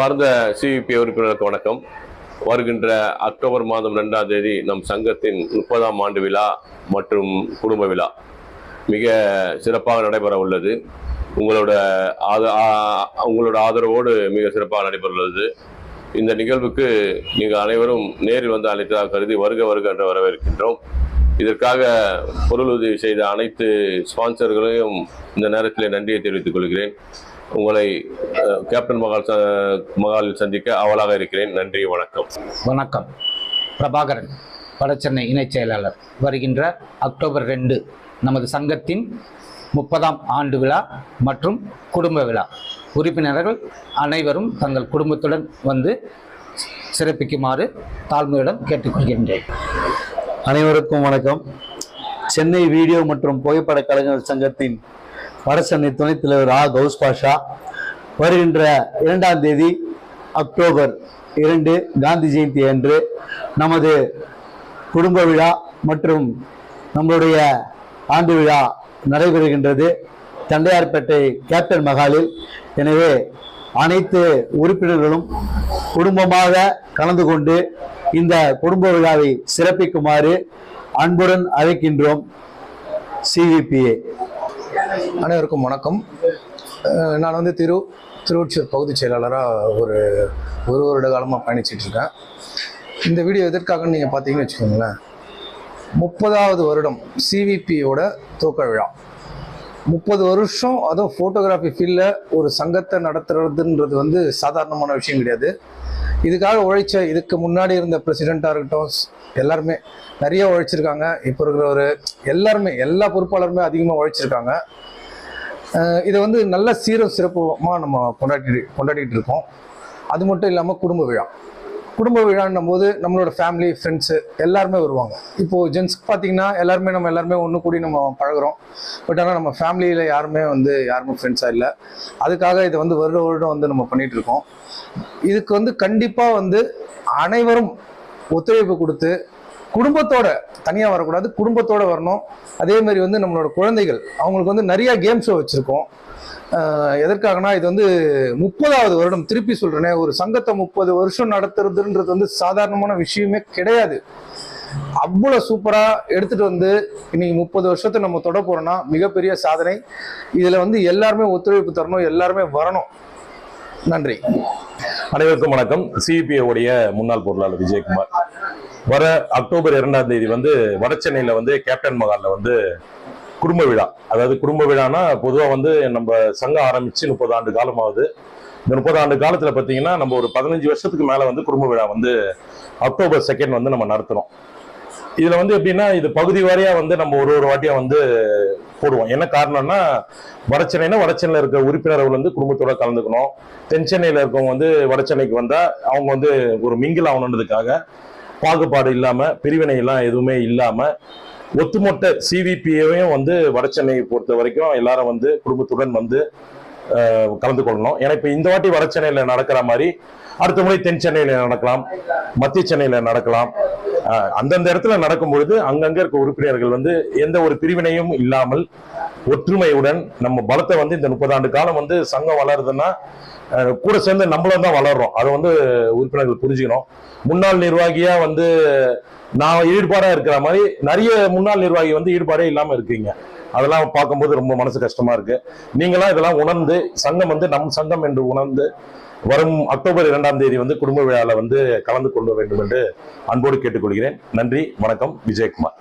அன்பார்ந்த சிவிபி உறுப்பினருக்கு வணக்கம். வருகின்ற அக்டோபர் மாதம் ரெண்டாம் தேதி நம் சங்கத்தின் முப்பதாம் ஆண்டு விழா மற்றும் குடும்ப விழா. மிக சிறப்பாக நடைபெற உள்ளது. உங்களோட ஆத உங்களோட ஆதரவோடு மிக சிறப்பாக நடைபெற உள்ளது. இந்த நிகழ்வுக்கு நீங்கள் அனைவரும் நேரில் வந்து அழைத்ததாக கருதி வருக வருக என்று வரவேற்கின்றோம். இதற்காக பொருளுதவி செய்த அனைத்து ஸ்பான்சர்களையும் இந்த நேரத்தில் நன்றியை தெரிவித்துக் கொள்கிறேன். உங்களை கேப்டன் மகால் மகாலில் சந்திக்க ஆவலாக இருக்கிறேன். நன்றி வணக்கம். வணக்கம். பிரபாகரன் வடசென்னை இணைச் செயலாளர். வருகின்ற அக்டோபர் ரெண்டு நமது சங்கத்தின் முப்பதாம் ஆண்டு விழா மற்றும் குடும்ப விழா. உறுப்பினர்கள் அனைவரும் தங்கள் குடும்பத்துடன் வந்து சிறப்பிக்குமாறு தாழ்மையுடன் கேட்டுக்கொள்கின்றேன். அனைவருக்கும் வணக்கம். சென்னை வீடியோ மற்றும் புகைப்பட கலைஞர் சங்கத்தின் வடசென்னை துணைத் தலைவர் ஆ கௌஸ் பாஷா வருகின்ற இரண்டாம் தேதி அக்டோபர் இரண்டு காந்தி ஜெயந்தி அன்று நமது குடும்ப விழா மற்றும் நம்மளுடைய ஆண்டு விழா நடைபெறுகின்றது. தண்டையார்பேட்டை கேப்டன் மகாலில். எனவே அனைத்து உறுப்பினர்களும் குடும்பமாக கலந்து கொண்டு இந்த குடும்ப விழாவை சிறப்பிக்குமாறு அன்புடன் அழைக்கின்றோம். சிவிபிஏ அனைவருக்கும் வணக்கம். நான் வந்து திரு திருவொற்றியூர் பகுதிச் செயலாளராக ஒரு ஒரு வருட காலமாக பயணிச்சிட்ருக்கேன் இந்த வீடியோ எதற்காகன்னு நீங்கள் பார்த்தீங்கன்னு வச்சுக்கோங்களேன். முப்பதாவது வருடம் சிவிபியோட துவக்க விழா. முப்பது வருஷம் அதுவும் ஃபோட்டோகிராஃபி ஃபீல்டில் ஒரு சங்கத்தை நடத்துறதுன்றது வந்து சாதாரணமான விஷயம் கிடையாது. இதுக்காக உழைச்ச இதுக்கு முன்னாடி இருந்த பிரசிடெண்ட்டாக இருக்கட்டும் எல்லாருமே நிறைய உழைச்சிருக்காங்க. இப்போ இருக்கிறவர் எல்லாருமே எல்லா பொறுப்பாளருமே அதிகமாக உழைச்சிருக்காங்க. இதை வந்து நல்ல சீரம் சிறப்புமாக நம்ம கொண்டாடி கொண்டாடிட்டு இருக்கோம். அது மட்டும் இல்லாமல் குடும்ப விழா. குடும்ப விழான்னும் போது நம்மளோட ஃபேமிலி ஃப்ரெண்ட்ஸு எல்லாருமே வருவாங்க. இப்போது ஜென்ஸ்க்கு பார்த்தீங்கன்னா எல்லாருமே நம்ம எல்லாருமே ஒன்று கூடி நம்ம பழகுறோம். பட் ஆனால் நம்ம ஃபேமிலியில் யாருமே வந்து யாருமே ஃப்ரெண்ட்ஸாக இல்லை. அதுக்காக இதை வந்து வருட வருடம் வந்து நம்ம பண்ணிகிட்ருக்கோம் இருக்கோம். இதுக்கு வந்து கண்டிப்பாக வந்து அனைவரும் ஒத்துழைப்பு கொடுத்து குடும்பத்தோட தனியாக வரக்கூடாது குடும்பத்தோட வரணும். அதே மாதிரி வந்து நம்மளோட குழந்தைகள் அவங்களுக்கு வந்து நிறையா கேம் ஷோ வச்சுருக்கோம். எதற்காகனா இது வந்து முப்பதாவது வருடம் திருப்பி சொல்கிறேனே ஒரு சங்கத்தை முப்பது வருஷம் நடத்துறதுன்றது வந்து சாதாரணமான விஷயமே கிடையாது. அவ்வளோ சூப்பராக எடுத்துகிட்டு வந்து இன்னைக்கு முப்பது வருஷத்தை நம்ம தொட போகிறோம்னா மிகப்பெரிய சாதனை. இதில் வந்து எல்லாருமே ஒத்துழைப்பு தரணும் எல்லாருமே வரணும். நன்றி. அனைவருக்கும் வணக்கம். சிபிஐ உடைய முன்னாள் பொருளாளர் விஜயகுமார். வர அக்டோபர் இரண்டாம் தேதி வந்து வடசென்னையில வந்து கேப்டன் மகாலில் வந்து குடும்ப விழா. அதாவது குடும்ப விழானா பொதுவாக வந்து நம்ம சங்கம் ஆரம்பிச்சு முப்பது ஆண்டு காலமாகுது. இந்த முப்பது ஆண்டு காலத்தில் பார்த்தீங்கன்னா நம்ம ஒரு பதினஞ்சு வருஷத்துக்கு மேலே வந்து குடும்ப விழா வந்து அக்டோபர் செகண்ட் வந்து நம்ம நடத்துகிறோம் இதில் வந்து எப்படின்னா இது பகுதி வாரியாக வந்து நம்ம ஒரு ஒரு வாட்டியாக வந்து போடுவோம். என்ன காரணம்னா வடச்சென்னைனா வடச்சென்னையில் இருக்க உறுப்பினர்கள் வந்து குடும்பத்தோட கலந்துக்கணும். தென் சென்னையில் இருக்கவங்க வந்து வடச்சென்னைக்கு வந்தால் அவங்க வந்து ஒரு மிங்கில் ஆகணுன்றதுக்காக பாகுபாடு இல்லாமல் பிரிவினை எல்லாம் எதுவுமே இல்லாமல் ஒத்துமொத்த சிவிபியையும் வந்து வடச்சென்னையை பொறுத்த வரைக்கும் எல்லாரும் வந்து குடும்பத்துடன் வந்து கலந்து கொள்ளணும். ஏன்னா இப்போ இந்த வாட்டி வடசென்னையில நடக்கிற மாதிரி அடுத்த முறை தென் சென்னையில் நடக்கலாம் மத்திய சென்னையில் நடக்கலாம். அந்தந்த இடத்துல நடக்கும் பொழுது அங்கங்க இருக்க உறுப்பினர்கள் வந்து எந்த ஒரு பிரிவினையும் இல்லாமல் ஒற்றுமையுடன் நம்ம பலத்தை வந்து இந்த முப்பது ஆண்டு காலம் வந்து சங்கம் வளருதுன்னா கூட சேர்ந்து நம்மளும் தான் வளர்றோம். அதை வந்து உறுப்பினர்கள் புரிஞ்சுக்கணும். முன்னாள் நிர்வாகியா வந்து நான் ஈடுபாடா இருக்கிற மாதிரி நிறைய முன்னாள் நிர்வாகி வந்து ஈடுபாடே இல்லாம இருக்கீங்க. அதெல்லாம் பார்க்கும்போது ரொம்ப மனசு கஷ்டமா இருக்கு. நீங்களாம் இதெல்லாம் உணர்ந்து சங்கம் வந்து நம் சங்கம் என்று உணர்ந்து வரும் அக்டோபர் இரண்டாம் தேதி வந்து குடும்ப விழாவில் வந்து கலந்து கொள்ள வேண்டும் என்று அன்போடு கேட்டுக்கொள்கிறேன். நன்றி வணக்கம் விஜயகுமார்.